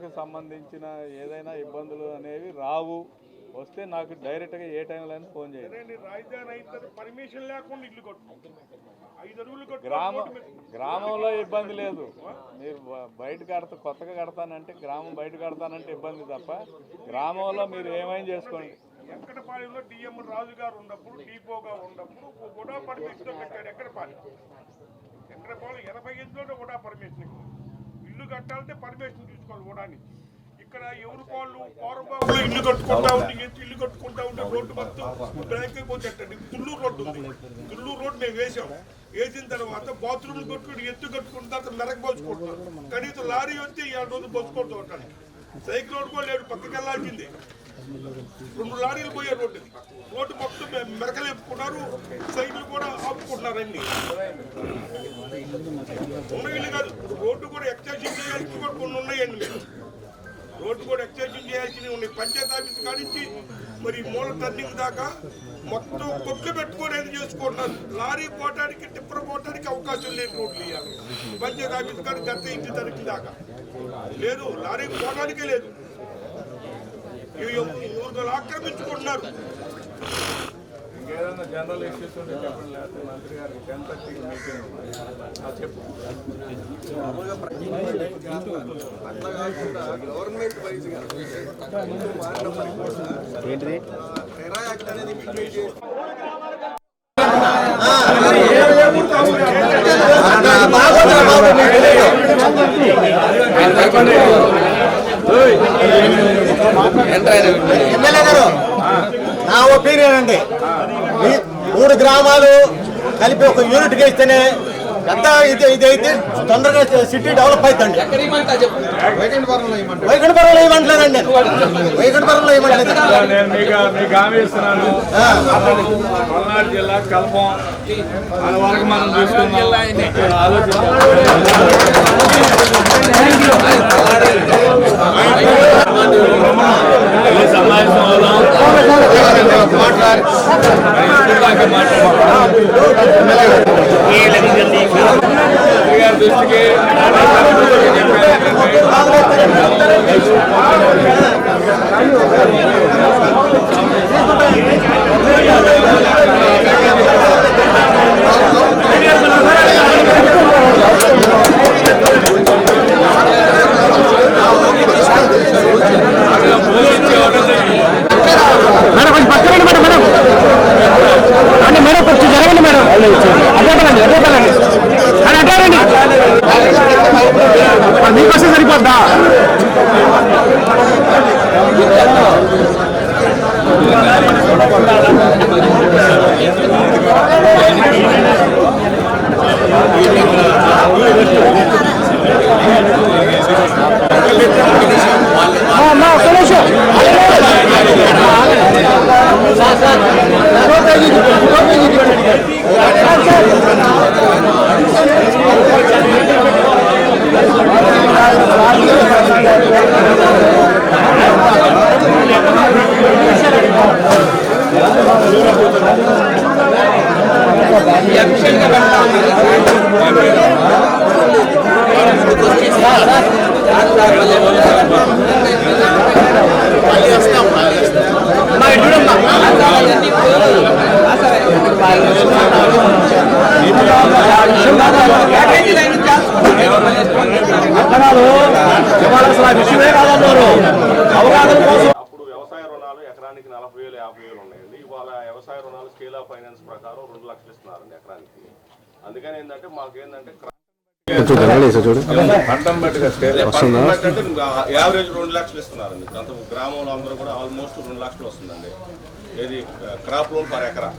గ్రామాలకు సంబంధించిన ఏదైనా ఇబ్బందులు అనేవి రావు. వస్తే నాకు డైరెక్ట్గా ఏ టైంలో అయినా ఫోన్ చేయండి. గ్రామ గ్రామంలో ఇబ్బంది లేదు. మీరు బయట కడతా కొత్తగా కడతానంటే గ్రామం బయట కడతానంటే ఇబ్బంది తప్ప గ్రామంలో మీరు ఏమైనా చేసుకోండి. ఎక్కడపాలెంలో డిఎం రాజు గారు ఉన్నప్పుడు డిపోగా ఉన్నప్పుడు కూడా పర్మిషన్ కట్టాడు ఎక్కడపాలెం ఎక్కడపాలెం ఎనభై ఎనిమిదిలో కూడా పర్మిషన్ కట్టాలంటే పర్మిషన్ తీసుకోవాలి కూడా ఇక్కడ ఎవరు వాళ్ళు పౌరబాబులో ఇల్లు కట్టుకుంటా ఉంటే ఇల్లు కట్టుకుంటా ఉంటే రోడ్డు మొత్తం బ్రేక్ అయిపోతేటండి. తుళ్ళూరు రోడ్డు ఉంది. తుళ్ళూరు రోడ్డు మేము వేసాము వేసిన తర్వాత బాత్రూమ్లు కట్టుకుని ఎత్తు కట్టుకున్న తర్వాత మెరక పోసుకుంటున్నాం కనీసం లారీ వస్తే ఏడు రోజులు పోసుకోవడం ఉంటాడు సైకిల్ రోడ్డు కూడా లేడు పక్కకి వెళ్ళాల్సిందే. రెండు లారీలు పోయే రోడ్డు రోడ్డు మొత్తం మెరకలేపుకున్నారు. సైకిల్ కూడా ఆపుకుంటున్నారు అన్ని కాదు రోడ్డు కూడా ఎక్స్టెన్షన్ చేయాల్సి కూడా కొన్ని ఉన్నాయండి మీరు రోడ్డు కూడా ఎక్స్టెన్షన్ చేయాల్సినవి ఉన్నాయి. పంచాయత్ ఆఫీస్ కానించి మరి మూల టర్నింగ్ దాకా మొత్తం కొట్లు పెట్టుకోలేదు చేసుకుంటున్నారు? లారీ పోవటానికి టిప్పర్ పోవటానికి అవకాశం లేని రోడ్లు ఇవ్వాలి పంచాయత్ ఆఫీస్ కానీ గత ఇంటి తరగతి దాకా. లేదు లారీ పోవడానికే లేదు. ఆక్రమించుకుంటున్నారు. ఇంకేదైనా జనరల్ ఇష్యూస్ ఉంటే చెప్పండి లేకపోతే మంత్రి గారికి టెన్ థర్టీకి మీటింగ్ ఉంది. ఆ, చెప్పు. గవర్నమెంట్ వైజ్గా ఏంటిది? టెరా యాక్ట్ అనేది ఇంప్లిమెంట్ చేసి ఎమ్మెల్యే గారు నా ఒపీనియన్ అండి ఈ మూడు గ్రామాలు కలిపి ఒక యూనిట్గా ఇస్తేనే పెద్ద ఇది ఇది అయితే తొందరగా సిటీ డెవలప్ అవుతుంది. వైకుంఠపురంలో ఇవ్వట్లేదండి నేను వైకుంఠపురంలో ఇవ్వట్లేదు జిల్లా కల్పం. మన దృష్టికి మేడం కొంచెం పక్కన మేడం మేడం అంటే మేడం కొంచెం జరగండి మేడం అడ్డాలండి అడ్డాలండి అని అడ్డాలండి మీకోసం సరిపోద్దా? విషయమే కాదన్నారు అవగాహన కోసం అప్పుడు వ్యవసాయ రుణాలు ఎకరానికి నలభై వేలు యాభై వేలు ఉన్నాయండి. ఇవాళ వ్యవసాయ రుణాలు స్కేల్ ఆఫ్ ఫైనాన్స్ ప్రకారం రెండు లక్షలు ఇస్తున్నారండి ఎకరానికి. అందుకని ఏంటంటే మాకు ఏంటంటే పంటం బట్టిగా స్టేట్ యావరేజ్ రెండు లక్షలు ఇస్తున్నారండి. అంత గ్రామంలో అందరూ కూడా ఆల్మోస్ట్ రెండు లక్షలు వస్తుందండి. ఏది క్రాప్ లోన్ పర్ ఎకరా?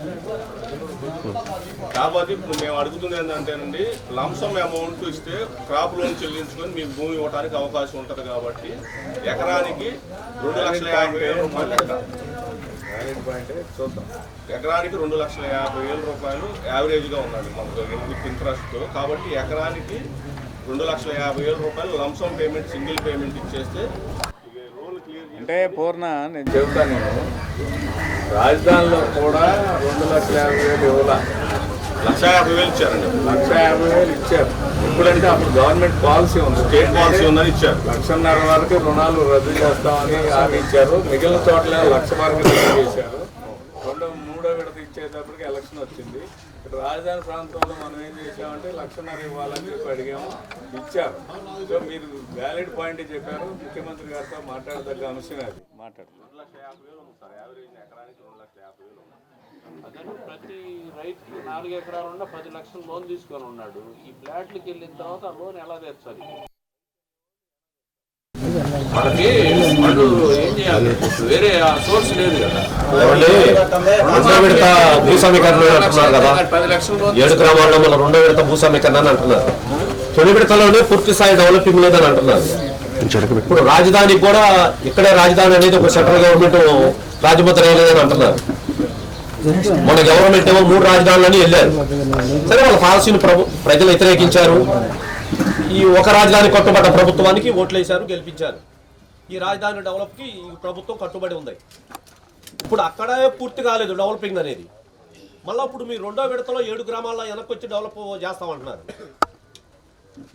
కాబట్టి ఇప్పుడు మేము అడుగుతుంది ఏంటంటేనండి లంసమ్ అమౌంట్ ఇస్తే క్రాప్ లోన్ చెల్లించుకొని మీకు భూమి ఇవ్వడానికి అవకాశం ఉంటుంది కాబట్టి ఎకరానికి రెండు లక్షల యాభై వేల రూపాయలు చూద్దాం ఎకరానికి రెండు లక్షల యాభై వేల రూపాయలు యావరేజ్గా ఉందండి మనకు విత్ ఇంట్రెస్ట్ కాబట్టి ఎకరానికి రెండు లక్షల యాభై వేల రూపాయలు లంసమ్ పేమెంట్ సింగిల్ పేమెంట్ ఇచ్చేస్తే అంటే పూర్ణ నేను చెబుతాను నేను. రాజధానిలో కూడా రెండు లక్షల యాభై వేలు ఇవ్వాల. లక్ష యాభై వేలు ఇచ్చారండి. లక్ష యాభై వేలు ఇచ్చారు. ఇప్పుడంటే అప్పుడు గవర్నమెంట్ పాలసీ ఉంది. స్టేట్ పాలసీ ఉందని ఇచ్చారు. లక్షన్నర వరకు రుణాలు రద్దు చేస్తామని హామీ ఇచ్చారు. మిగిలిన చోట్ల లక్ష వరకు రద్దు చేశారు. రెండో మూడో విడత ఇచ్చేటప్పటికి ఎలక్షన్ వచ్చింది. రాజధాని ప్రాంతంలో మనం ఏం చేసామంటే లక్షన్నర ఇవ్వాలని చెప్పి అడిగాము. ఇచ్చారు. సో మీరు వ్యాలిడ్ పాయింట్ చెప్పారు. ముఖ్యమంత్రి గారితో మాట్లాడదగ్గ అంశమే అది. మాట్లాడు రెండు లక్షల యాభై వేలు ఉంది సార్. యావరేజ్ ఎకరానికి రెండు లక్షల యాభై వేలు ఉంది. అతను ప్రతి రైతుకి నాలుగు ఎకరాలు ఉన్న పది లక్షలు లోన్ తీసుకొని ఉన్నాడు. ఈ ఫ్లాట్లకి వెళ్ళిన తర్వాత ఆ లోన్ ఎలా తీర్చాలి? మనకి వేరే సోర్స్ లేదు కదా రెండో విడత అంటున్నారు కదా ఏడు గ్రామాల్లో మన రెండో విడత భూ సమీకరణ అని అంటున్నారు. తొలి విడతలోనే పూర్తి స్థాయి డెవలపింగ్ లేదని అంటున్నారు. ఇప్పుడు రాజధాని కూడా ఇక్కడే రాజధాని అనేది ఒక సెంట్రల్ గవర్నమెంట్ రాజముద్ర వేయలేదని అంటున్నారు. మన గవర్నమెంట్ ఏమో మూడు రాజధానులని వెళ్ళారు. సరే వాళ్ళ పాలసీని ప్రభు ప్రజలు వ్యతిరేకించారు. ఈ ఒక రాజధాని కట్టుబడ్డ ప్రభుత్వానికి ఓట్లు వేశారు గెలిపించారు. ఈ రాజధాని డెవలప్కి ఈ ప్రభుత్వం కట్టుబడి ఉంది. ఇప్పుడు అక్కడే పూర్తి కాలేదు డెవలపింగ్ అనేది. మళ్ళీ ఇప్పుడు మీ రెండో విడతలో ఏడు గ్రామాల్లో వెనక్కి వచ్చి డెవలప్ చేస్తామంటున్నారు.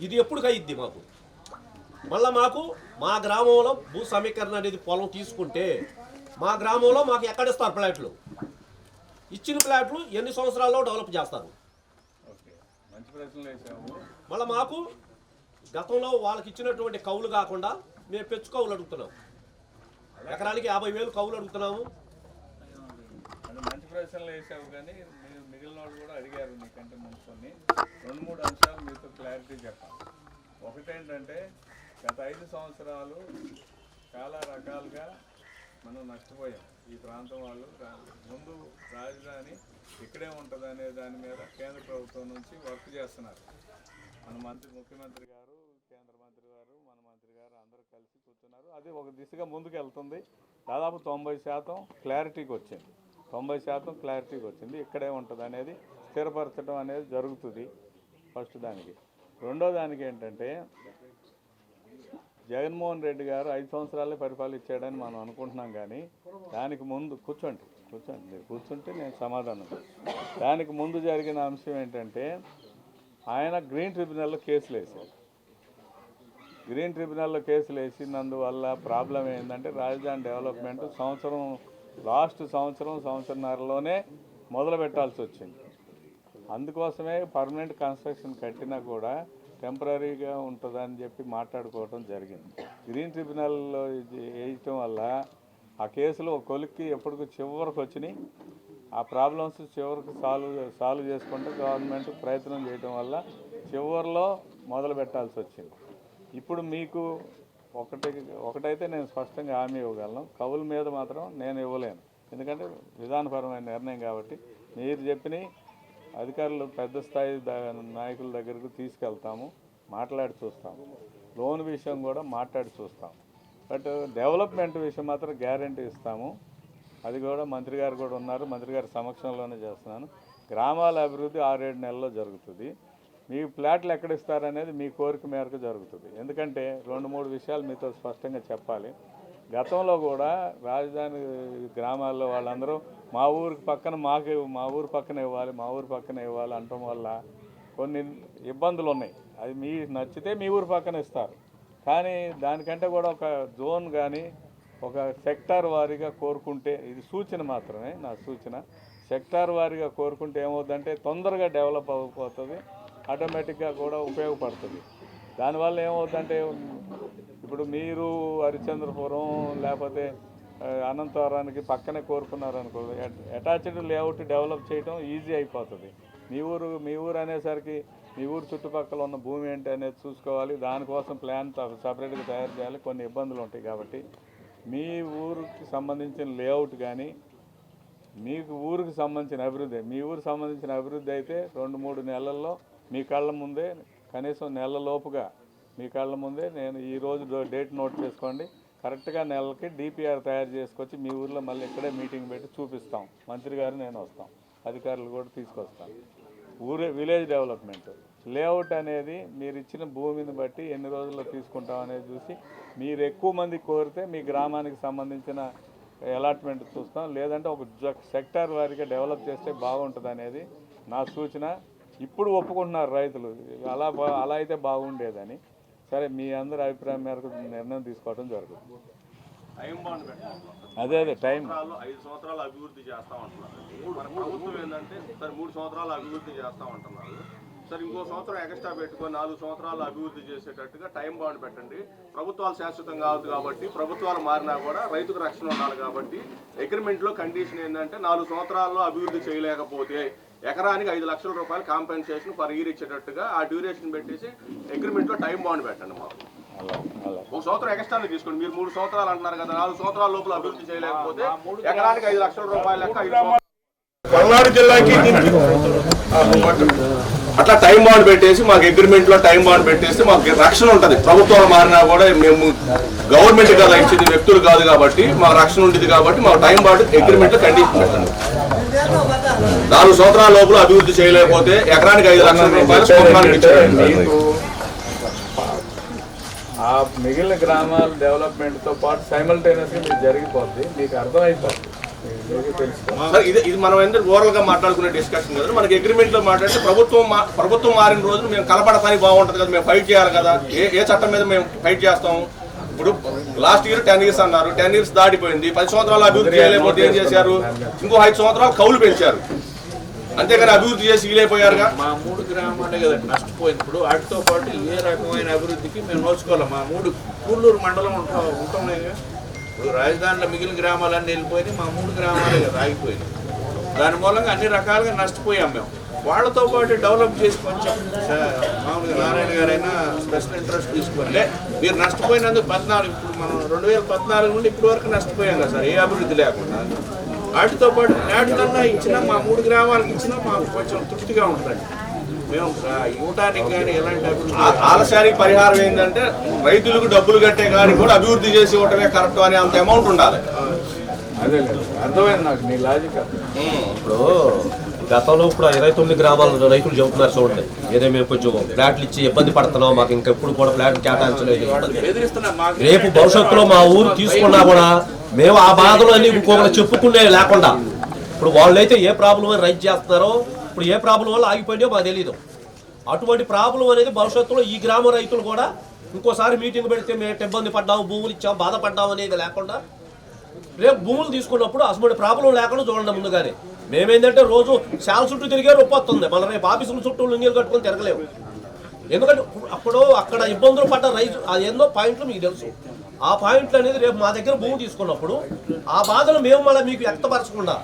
ఇది ఎప్పుడు కయిద్ది మాకు? మళ్ళీ మాకు మా గ్రామంలో భూ సమీకరణ అనేది పొలం తీసుకుంటే మా గ్రామంలో మాకు ఎక్కడిస్తారు ఫ్లాట్లు ఇచ్చిన ఫ్లాట్లు ఎన్ని సంవత్సరాల్లో డెవలప్ చేస్తారు? మళ్ళీ మాకు గతంలో వాళ్ళకి ఇచ్చినటువంటి కౌలు కాకుండా మేము పెచ్చు కౌలు అడుగుతున్నాం. ఎకరానికి యాభై వేలు కౌలు అడుగుతున్నాము. మంచి ప్రశ్నలు వేసావు కానీ మీరు మిగిలిన వాళ్ళు కూడా అడిగారు నీకంటే ముందు రెండు మూడు అంశాలు మీతో క్లారిటీ చెప్పాలి. ఒకటేంటంటే గత ఐదు సంవత్సరాలు చాలా రకాలుగా మనం నష్టపోయాం. ఈ ప్రాంతం వాళ్ళు ముందు రాజధాని ఇక్కడే ఉంటుంది అనే దాని మీద కేంద్ర ప్రభుత్వం నుంచి వర్క్ చేస్తున్నారు. మన మంత్రి ముఖ్యమంత్రి గారు కేంద్ర మంత్రి గారు మన మంత్రి గారు అందరూ కలిసి అది ఒక దిశగా ముందుకు వెళ్తుంది దాదాపు తొంభై శాతం క్లారిటీకి వచ్చింది. తొంభై శాతం క్లారిటీకి వచ్చింది. ఇక్కడే ఉంటుంది అనేది స్థిరపరచడం అనేది జరుగుతుంది ఫస్ట్ దానికి. రెండో దానికి ఏంటంటే జగన్మోహన్ రెడ్డి గారు ఐదు సంవత్సరాలే పరిపాలించాడని మనం అనుకుంటున్నాం కానీ దానికి ముందు కూర్చోండి కూర్చోండి. మీరు కూర్చుంటే నేను సమాధానం దానికి ముందు జరిగిన అంశం ఏంటంటే ఆయన గ్రీన్ ట్రిబ్యునల్లో కేసులు వేశారు. గ్రీన్ ట్రిబ్యునల్లో కేసులు వేసినందువల్ల ప్రాబ్లం ఏంటంటే రాజధాని డెవలప్మెంట్ సంవత్సరం లాస్ట్ సంవత్సరం సంవత్సరంన్నరలోనే మొదలు పెట్టాల్సి వచ్చింది. అందుకోసమే పర్మనెంట్ కన్స్ట్రక్షన్ కట్టినా కూడా టెంపరీగా ఉంటుందని చెప్పి మాట్లాడుకోవడం జరిగింది. గ్రీన్ ట్రిబ్యునల్లో వేయటం వల్ల ఆ కేసులో ఒక కొలిక్కి ఎప్పటికి చివరికి వచ్చినాయి. ఆ ప్రాబ్లమ్స్ చివరికి సాల్వ్ సాల్వ్ చేసుకుంటే గవర్నమెంట్ ప్రయత్నం చేయడం వల్ల చివరిలో మొదలు పెట్టాల్సి వచ్చింది. ఇప్పుడు మీకు ఒకటి ఒకటైతే నేను స్పష్టంగా హామీ ఇవ్వగలను. కవుల మీద మాత్రం నేను ఇవ్వలేను. ఎందుకంటే విధానపరమైన నిర్ణయం కాబట్టి మీరు చెప్పిన అధికారులు పెద్ద స్థాయి నాయకుల దగ్గరకు తీసుకెళ్తాము మాట్లాడి చూస్తాము. లోన్ విషయం కూడా మాట్లాడి చూస్తాం బట్ డెవలప్మెంట్ విషయం మాత్రం గ్యారంటీ ఇస్తాము. అది కూడా మంత్రి గారు కూడా ఉన్నారు. మంత్రి గారి సమక్షంలోనే చేస్తున్నాను. గ్రామాల అభివృద్ధి ఆరేడు నెలల్లో జరుగుతుంది. మీ ప్లాట్లు ఎక్కడ ఇస్తారనేది మీ కోరిక మేరకు జరుగుతుంది. ఎందుకంటే రెండు మూడు విషయాలు మీతో స్పష్టంగా చెప్పాలి. గతంలో కూడా రాజధాని గ్రామాల్లో వాళ్ళందరూ మా ఊరికి పక్కన మాకు మా ఊరు పక్కన ఇవ్వాలి మా ఊరు పక్కన ఇవ్వాలి అనటం వల్ల కొన్ని ఇబ్బందులు ఉన్నాయి అది మీ నచ్చితే మీ ఊరు పక్కన ఇస్తారు. కానీ దానికంటే కూడా ఒక జోన్ కానీ ఒక సెక్టార్ వారీగా కోరుకుంటే ఇది సూచన మాత్రమే నా సూచన. సెక్టార్ వారీగా కోరుకుంటే ఏమవుతుందంటే తొందరగా డెవలప్ అయిపోతుంది ఆటోమేటిక్గా కూడా ఉపయోగపడుతుంది. దానివల్ల ఏమవుతుందంటే ఇప్పుడు మీరు హరిచంద్రపురం లేకపోతే అనంతవరానికి పక్కనే కోరుకున్నారు అనుకో అటాచ్డ్ లేఅవుట్ డెవలప్ చేయడం ఈజీ అయిపోతుంది. మీ ఊరు మీ ఊరు అనేసరికి మీ ఊరు చుట్టుపక్కల ఉన్న భూమి ఏంటి అనేది చూసుకోవాలి. దానికోసం ప్లాన్ సపరేట్గా తయారు చేయాలి. కొన్ని ఇబ్బందులు ఉంటాయి కాబట్టి. మీ ఊరికి సంబంధించిన లేఅవుట్ కానీ మీకు ఊరికి సంబంధించిన అభివృద్ధి మీ ఊరికి సంబంధించిన అభివృద్ధి అయితే రెండు మూడు నెలల్లో మీ కళ్ళ ముందే కనీసం నెల లోపుగా మీ కళ్ళ ముందే నేను ఈ రోజు డేట్ నోట్ చేసుకోండి. కరెక్ట్గా నెలకి డిపిఆర్ తయారు చేసుకొచ్చి మీ ఊర్లో మళ్ళీ ఇక్కడే మీటింగ్ పెట్టి చూపిస్తాం. మంత్రి గారు నేను వస్తాం. అధికారులు కూడా తీసుకొస్తాం. ఊరే విలేజ్ డెవలప్మెంట్. లేఅవుట్ అనేది మీరు ఇచ్చిన భూమిని బట్టి ఎన్ని రోజుల్లో తీసుకుంటాం అనేది చూసి మీరు ఎక్కువ మంది కోరితే మీ గ్రామానికి సంబంధించిన అలాట్మెంట్ చూస్తాం. లేదంటే ఒక సెక్టార్ వారిగా డెవలప్ చేస్తే బాగుంటుంది అనేది నా సూచన. ఇప్పుడు ఒప్పుకుంటున్నారు రైతులు. అలా అలా అయితే బాగుండేదని. సరే మీ అందరి అభిప్రాయం మేరకు నిర్ణయం తీసుకోవడం జరుగుతుంది. టైం బాండ్ పెట్టాలి. అదే అదే టైం ఐదు సంవత్సరాలు అభివృద్ధి చేస్తాం అంటున్నారు. మన ప్రభుత్వం ఏంటంటే సరే మూడు సంవత్సరాలు అభివృద్ధి చేస్తాం అంటున్నారు. సరే ఇంకో సంవత్సరం ఎక్స్ట్రా పెట్టుకొని నాలుగు సంవత్సరాలు అభివృద్ధి చేసేటట్టుగా టైం బాండ్ పెట్టండి. ప్రభుత్వాలు శాశ్వతం కాదు కాబట్టి ప్రభుత్వాలు మారినా కూడా రైతుకు రక్షణ ఉండాలి కాబట్టి అగ్రిమెంట్లో కండిషన్ ఏంటంటే నాలుగు సంవత్సరాల్లో అభివృద్ధి చేయలేకపోతే ఎకరానికి ఐదు లక్షల రూపాయలు కాంపెన్సేషన్ పర్ ఇయర్ ఇచ్చేటట్టుగా ఆ డ్యూరేషన్ పెట్టేసి అగ్రిమెంట్లో టైం బాండ్ పెట్టండి మాకు. ఒక సంవత్సరం ఎక్స్ట్రా తీసుకోండి. మీరు మూడు సంవత్సరాలు అంటున్నారు కదా నాలుగు సంవత్సరాల లోపల అభివృద్ధి చేయలేకపోతే ఎకరానికి ఐదు లక్షల రూపాయల లెక్క. పల్నాడు జిల్లాకి అట్లా టైం బాండ్ పెట్టేసి మాకు అగ్రిమెంట్లో టైం బాండ్ పెట్టేసి మాకు రక్షణ ఉంటది. ప్రభుత్వాలు మారినా కూడా మేము గవర్నమెంట్ కదా ఇచ్చేది వ్యక్తులు కాదు కాబట్టి మాకు రక్షణ ఉంటుంది కాబట్టి మాకు టైం బాండ్ అగ్రిమెంట్లో కండిషన్ పెట్టండి. నాలుగు సంవత్సరాల లోపల అభివృద్ధి చేయలేకపోతే ఎకరానికి ఐదు లక్షల రూపాయలు ఆ మిగిలిన గ్రామాల డెవలప్మెంట్తో పాటు సైమల్టేనియస్గా మీకు జరిగిపోద్ది. మీకు అర్థమైపోద్ది. సార్ ఇది ఇది మనం ఎందుకు ఓవరాల్గా మాట్లాడుకునే డిస్కషన్ కదా? మనకి అగ్రిమెంట్లో మాట్లాడితే ప్రభుత్వం ప్రభుత్వం మారిన రోజు మేము కలపడతానికి బాగుంటది కదా మేము ఫైట్ చేయాలి కదా? ఏ ఏ చట్టం మీద మేము ఫైట్ చేస్తాం ఇప్పుడు లాస్ట్ ఇయర్ టెన్ ఇయర్స్ అన్నారు. టెన్ ఇయర్స్ దాటిపోయింది. పది సంవత్సరాలు అభివృద్ధి చేయలేకపోతే ఏం చేశారు? ఇంకో ఐదు సంవత్సరాలు కౌలు పెంచారు. అంతేగాని అభివృద్ధి చేసి వీలైపోయారుగా? మా మూడు గ్రామాలే కదా నష్టపోయింది. ఇప్పుడు వాటితో పాటు ఏ రకమైన అభివృద్ధికి మేము నోచుకోవాలి. మా మూడు కూళ్ళూరు మండలం ఉంటాం ఉంటామే ఇప్పుడు రాజధానిలో మిగిలిన గ్రామాలన్నీ వెళ్ళిపోయినాయి. మా మూడు గ్రామాలే కదా ఆగిపోయినాయి. దాని మూలంగా అన్ని రకాలుగా నష్టపోయాం మేము. వాళ్ళతో పాటు డెవలప్ చేసి కొంచెం మామూలుగా నారాయణ గారైనా స్పెషల్ ఇంట్రెస్ట్ తీసుకొని లే, మీరు నష్టపోయినందుకు పద్నాలుగు ఇప్పుడు మనం రెండు వేల పద్నాలుగు నుండి ఇప్పటి వరకు నష్టపోయాం కదా సార్ ఏ అభివృద్ధి లేకుండా. వాటితో పాటు నాటికన్నా ఇచ్చినా మా మూడు గ్రామాలకు ఇచ్చినా మాకు కొంచెం తృప్తిగా ఉంటుంది. మేము ఆ, ఇవ్వటానికి కానీ ఎలాంటి ఆలస్యానికి పరిహారం ఏంటంటే రైతులకు డబ్బులు కట్టే కానీ కూడా అభివృద్ధి చేసి ఇవ్వటమే కరెక్ట్ అనే అంత అమౌంట్ ఉండాలి. అదే అర్థమైంది నాకు నీ లాజిక్ ఇప్పుడు గతంలో ఇప్పుడు ఇరవై తొమ్మిది గ్రామాల రైతులు చెబుతున్నారు చూడండి. ఏదో మేము కొంచెం ఫ్లాట్లు ఇచ్చి ఇబ్బంది పడుతున్నాం మాకు ఇంకా ఎప్పుడు కూడా ఫ్లాట్ కేటాయించలేదు. రేపు భవిష్యత్తులో మా ఊరు తీసుకున్నా కూడా మేము ఆ బాధలు అన్ని ఇంకొకటి చెప్పుకునే లేకుండా. ఇప్పుడు వాళ్ళైతే ఏ ప్రాబ్లం అని రైట్ చేస్తున్నారో ఇప్పుడు ఏ ప్రాబ్లం వల్ల ఆగిపోయిందో మాకు తెలియదు అటువంటి ప్రాబ్లం అనేది భవిష్యత్తులో ఈ గ్రామ రైతులు కూడా ఇంకోసారి మీటింగ్ పెడితే మేము ఇబ్బంది పడ్డాము భూములు ఇచ్చాము బాధపడ్డాము అనేది లేకుండా రేపు భూములు తీసుకున్నప్పుడు అసలు ప్రాబ్లం లేకుండా చూడండి ముందుగానే. మేమేంటంటే రోజు శాల చుట్టూ తిరిగే రొప్పి వస్తుంది మన రేపు ఆఫీసుల చుట్టూ లుంగీలు కట్టుకొని తిరగలేము. ఎందుకంటే అప్పుడు అక్కడ ఇబ్బందులు పడ్డ రైతు అది ఎన్నో పాయింట్లు మీకు తెలుసు. ఆ పాయింట్లు అనేది రేపు మా దగ్గర భూమి తీసుకున్నప్పుడు ఆ బాధలు మేము మళ్ళీ మీకు వ్యక్తపరచకుండా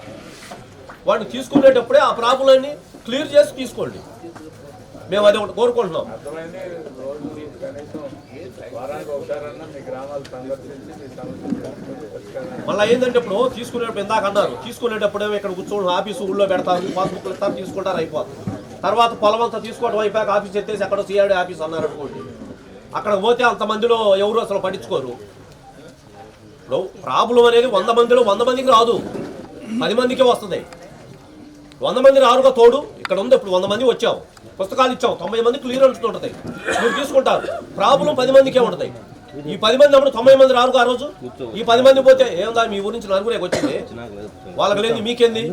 వాడిని తీసుకునేటప్పుడే ఆ ప్రాబ్లమ్ని క్లియర్ చేసి తీసుకోండి. మేము అది ఒకటి కోరుకుంటున్నాం. మళ్ళీ ఏంటంటే ఇప్పుడు తీసుకునేటప్పుడు ఇందాక అన్నారు. తీసుకునేటప్పుడే ఇక్కడ కూర్చొని ఆఫీసు ఊళ్ళో పెడతారు పాస్బుక్లు ఇస్తారు తీసుకుంటారు అయిపోతుంది. తర్వాత పొలం అంతా తీసుకోవడం అయిపోయాక ఆఫీస్ ఎత్తేసి ఎక్కడో సిఆర్డీ ఆఫీస్ అన్నారు అనుకోండి. అక్కడ పోతే అంతమందిలో ఎవరు అసలు పట్టించుకోరు? ఇప్పుడు ప్రాబ్లం అనేది వంద మందిలో వంద మందికి రాదు. పది మందికే వస్తుంది. వంద మంది రారుగా తోడు. ఇక్కడ ఉంది ఇప్పుడు వంద మంది వచ్చావు పుస్తకాలు ఇచ్చాం తొంభై మంది క్లియరెన్స్ ఉంటాయి మీరు తీసుకుంటారు ప్రాబ్లం పది మందికే ఉంటుంది. ఈ పది మంది అప్పుడు తొంభై మంది రారు ఆ రోజు? ఈ పది మంది పోతే ఏందా మీ ఊరి నుంచి నలుగురే వచ్చింది? వాళ్ళకి లేదు మీకేంది?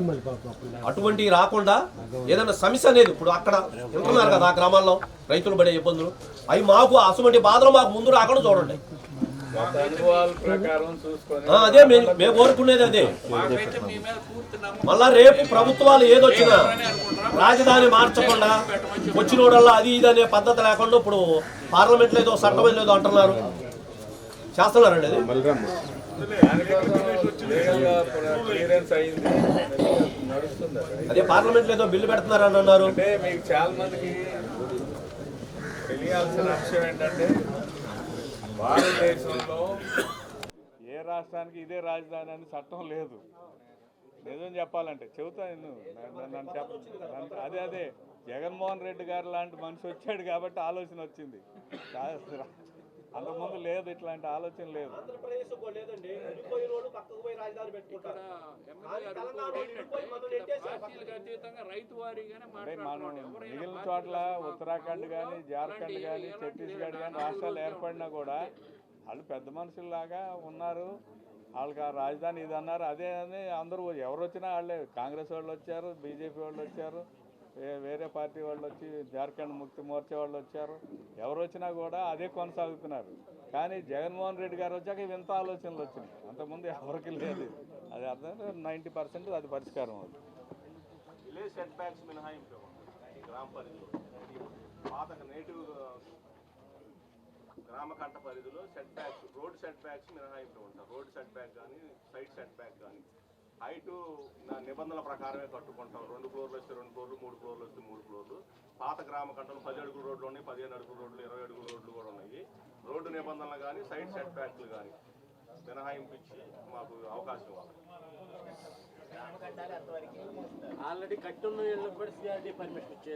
అటువంటి రాకుండా ఏదైనా సమస్య అనేది ఇప్పుడు అక్కడ ఉంటున్నారు కదా ఆ గ్రామాల్లో రైతులు పడే ఇబ్బందులు. అవి మాకు అటువంటి బాధలు మాకు ముందు రాకుండా చూడండి. అదే మేము మేము కోరుకునేది అదే. మాకైతే మీ మీద పూర్తి నమ్మకం. మళ్ళా రేపు ప్రభుత్వాలు ఏదొచ్చినా రాజధాని మార్చకుండా వచ్చినోడల్లా అది ఇది అనే పద్ధతి లేకుండా ఇప్పుడు పార్లమెంట్ లేదో చట్టం లేదో అంటున్నారు. చేస్తున్నారండి అది? అది. అదే పార్లమెంట్ లేదో బిల్లు పెడుతున్నారని అన్నారు. చాలా మందికి తెలియాల్సిన అంశం ఏంటంటే భారతదేశంలో ఏ రాష్ట్రానికి ఇదే రాజధాని అని చట్టం లేదు. నిజం చెప్పాలంటే చెబుతా నేను. నన్ను- చెప్ప అదే అదే. జగన్మోహన్ రెడ్డి గారు లాంటి మనిషి వచ్చాడు కాబట్టి ఆలోచన వచ్చింది. అంతకుముందు లేదు ఇట్లాంటి ఆలోచన లేదు. రైతు వారీగానే అంటే మనం మిగిలిన చోట్ల ఉత్తరాఖండ్ కానీ జార్ఖండ్ కానీ ఛత్తీస్గఢ్ కానీ రాష్ట్రాలు ఏర్పడినా కూడా వాళ్ళు పెద్ద మనుషుల్లాగా ఉన్నారు. వాళ్ళకి ఆ రాజధాని ఇది అన్నారు. అదే అని అందరూ ఎవరు వచ్చినా వాళ్ళే. కాంగ్రెస్ వాళ్ళు వచ్చారు బీజేపీ వాళ్ళు వచ్చారు. వేరే పార్టీ వాళ్ళు వచ్చి జార్ఖండ్ ముక్తి మోర్చా వాళ్ళు వచ్చారు. ఎవరు వచ్చినా కూడా అదే కొనసాగుతున్నారు. కానీ జగన్మోహన్ రెడ్డి గారు వచ్చాక వింత ఆలోచనలు వచ్చినాయి. అంతకుముందు ఎవరికి లేదు. అది అర్థం నైంటీ పర్సెంట్ అది పరిష్కారం అవుతుంది. సెట్ మినహాయింపు గ్రామ పరిధిలో. పాత నేటివ్ గ్రామ కంట పరిధిలో setbacks road setbacks మినహాయింపు ఉంటారు రోడ్ సెట్ బ్యాక్ కానీ సైడ్ సెట్ బ్యాక్ కానీ. హైటు నా నిబంధనల ప్రకారమే కట్టుకుంటాం. రెండు ఫ్లోర్లు వస్తే రెండు ఫ్లోర్లు మూడు ఫ్లోర్లు వస్తే మూడు ఫ్లోర్లు. పాత గ్రామ కంటలు పది అడుగుల రోడ్లు ఉన్నాయి పదిహేను అడుగుల రోడ్లు ఇరవై అడుగుల రోడ్లు కూడా ఉన్నాయి. రోడ్డు నిబంధనలు కానీ సైడ్ సెట్ బ్యాక్లు కానీ మినహాయింపు ఇచ్చి మాకు అవకాశం ఇవ్వాలి. ఆల్రెడీ కట్టున్న కూడా సిఆర్డీ పర్మిషన్ ఇచ్చే